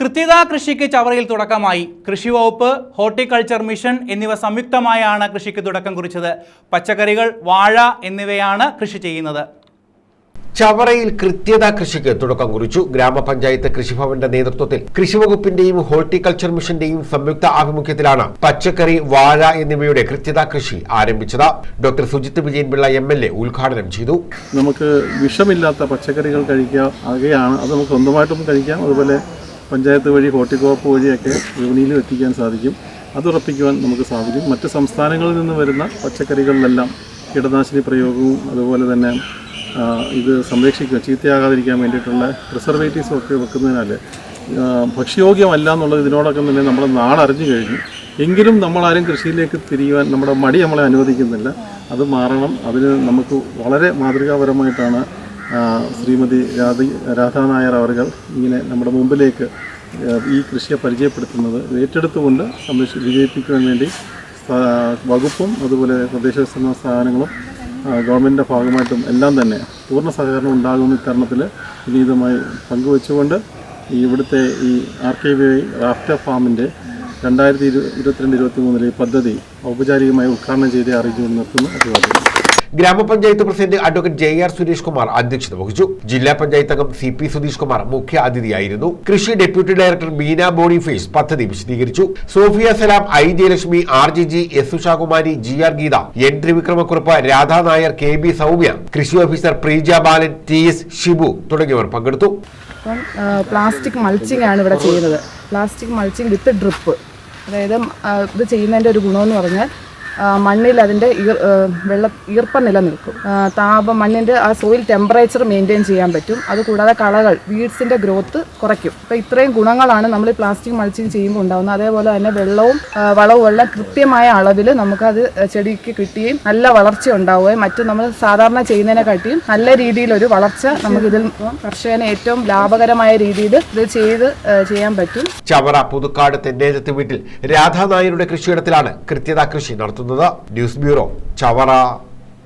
കൃത്യത കൃഷിക്ക് ചവറയിൽ തുടക്കമായി. കൃഷി വകുപ്പ് ഹോർട്ടിക്കൾച്ചർ മിഷൻ എന്നിവ സംയുക്തമായാണ് കൃഷിക്ക് തുടക്കം കുറിച്ചത്. പച്ചക്കറികൾ വാഴ എന്നിവയാണ് കൃഷി ചെയ്യുന്നത്. ചവറയിൽ കൃത്യത കൃഷിക്ക് തുടക്കം കുറിച്ചു. ഗ്രാമപഞ്ചായത്ത് കൃഷിഭവന്റെ നേതൃത്വത്തിൽ കൃഷിവകുപ്പിന്റെയും ഹോർട്ടിക്കൾച്ചർ മിഷന്റെയും സംയുക്ത ആഭിമുഖ്യത്തിലാണ് പച്ചക്കറി വാഴ എന്നിവയുടെ കൃത്യത കൃഷി ആരംഭിച്ചത്. Doctor Sujith Vijayan Pillai M L A ഉദ്ഘാടനം ചെയ്തു. നമുക്ക് വിഷമില്ലാത്ത പച്ചക്കറികൾ കഴിക്കാം. ആകെയാണ് അത് നമുക്ക് സ്വന്തമായിട്ടും കഴിക്കാം. അതുപോലെ പഞ്ചായത്ത് വഴി ഹോർട്ടിക്കോപ്പ് വഴിയൊക്കെ വിപണിയിലും എത്തിക്കാൻ സാധിക്കും. അത് ഉറപ്പിക്കുവാൻ നമുക്ക് സാധിക്കും. മറ്റ് സംസ്ഥാനങ്ങളിൽ നിന്ന് വരുന്ന പച്ചക്കറികളിലെല്ലാം കീടനാശിനി പ്രയോഗവും അതുപോലെ തന്നെ ഇത് സംരക്ഷിക്കുക ചീത്തയാകാതിരിക്കാൻ വേണ്ടിയിട്ടുള്ള പ്രിസർവേറ്റീവ്സും ഒക്കെ വെക്കുന്നതിനാൽ ഭക്ഷ്യയോഗ്യമല്ല എന്നുള്ളത് ഇതിനോടൊക്കെ തന്നെ നമ്മുടെ നാടറിഞ്ഞു കഴിഞ്ഞു. എങ്കിലും നമ്മളാരും കൃഷിയിലേക്ക് തിരിയുവാൻ നമ്മുടെ മടി നമ്മളെ അനുവദിക്കുന്നില്ല. അത് മാറണം. അതിന് നമുക്ക് വളരെ മാതൃകാപരമായിട്ടാണ് ശ്രീമതി രാധ രാധാ നായർ അവർകൾ ഇങ്ങനെ നമ്മുടെ മുമ്പിലേക്ക് ഈ കൃഷിയെ പരിചയപ്പെടുത്തുന്നത് ഏറ്റെടുത്തുകൊണ്ട് സംരക്ഷി വിജയിപ്പിക്കുവാൻ വേണ്ടി വകുപ്പും അതുപോലെ തദ്ദേശ സ്ഥാപനങ്ങളും ഗവൺമെന്റിന്റെ ഭാഗമായിട്ടും എല്ലാം തന്നെ പൂർണ സഹകരണം ഉണ്ടാകുന്ന ഇത്തരണത്തിൽ വിനീതമായി പങ്കുവെച്ചുകൊണ്ട് ഇവിടുത്തെ ഈ R K V I rafter ഫാമിന്റെ രണ്ടായിരത്തി ഇരു ഇരുപത്തിരണ്ട് ഇരുപത്തി മൂന്നിലെ ഈ പദ്ധതി ഔപചാരികമായി ഉദ്ഘാടനം ചെയ്ത് അറിയിച്ചുകൊണ്ട് നിർത്തുന്നു. അഭിവാദ്യം. ഗ്രാമപഞ്ചായത്ത് president advocate J R Suresh Kumar അധ്യക്ഷത വഹിച്ചു. ജില്ലാ പഞ്ചായത്ത് അംഗം സി പി സുധീഷ് കുമാർ മുഖ്യ അതിഥിയായിരുന്നു. കൃഷി ഡെപ്യൂട്ടി ഡയറക്ടർ ബീന ബോണിഫേസ് പദ്ധതി വിശദീകരിച്ചു. Sophia Salam I Jayalakshmi R G G S Ushakumari G R Geetha N Thrivikramakurup Radha Nair K B Soumya കൃഷി officer Preeja Balan T S Shibu തുടങ്ങിയവർ പങ്കെടുത്തു. പ്ലാസ്റ്റിക് മൾച്ചിങ് ആണ് ഇവിടെ ചെയ്യുന്നത്. പ്ലാസ്റ്റിക് മൾച്ചിങ് വിത്ത് drip അതായത് ഇത് ചെയ്യുന്നതിന്റെ ഒരു ഗുണമെന്ന് പറഞ്ഞാൽ മണ്ണിൽ അതിന്റെ ഈർ വെള്ള ഈർപ്പം നിലനിൽക്കും. താപം മണ്ണിന്റെ ആ സോയിൽ ടെമ്പറേച്ചർ മെയിന്റെയിൻ ചെയ്യാൻ പറ്റും. അതുകൂടാതെ കളകൾ വീഡ്സിന്റെ ഗ്രോത്ത് കുറയ്ക്കും. അപ്പോൾ ഇത്രയും ഗുണങ്ങളാണ് നമ്മൾ ഈ പ്ലാസ്റ്റിക് മൾച്ചിങ് ചെയ്യുമ്പോൾ ഉണ്ടാകുന്നത് അതേപോലെ തന്നെ വെള്ളവും വളവും എല്ലാം കൃത്യമായ അളവിൽ നമുക്കത് ചെടിക്ക് കിട്ടുകയും നല്ല വളർച്ച ഉണ്ടാവുകയും മറ്റു നമ്മൾ സാധാരണ ചെയ്യുന്നതിനെക്കാട്ടിയും നല്ല രീതിയിലൊരു വളർച്ച നമുക്കിതിൽ കർഷകന് ഏറ്റവും ലാഭകരമായ രീതിയിൽ ഇത് ചെയ്ത് ചെയ്യാൻ പറ്റും. ചവറ പുതുക്കാട് തെന്നേജത്ത് വീട്ടിൽ രാധാ നായരുടെ കൃഷിയിടത്തിലാണ് കൃത്യത കൃഷി നടത്തുന്നത്. News bureau Chavara.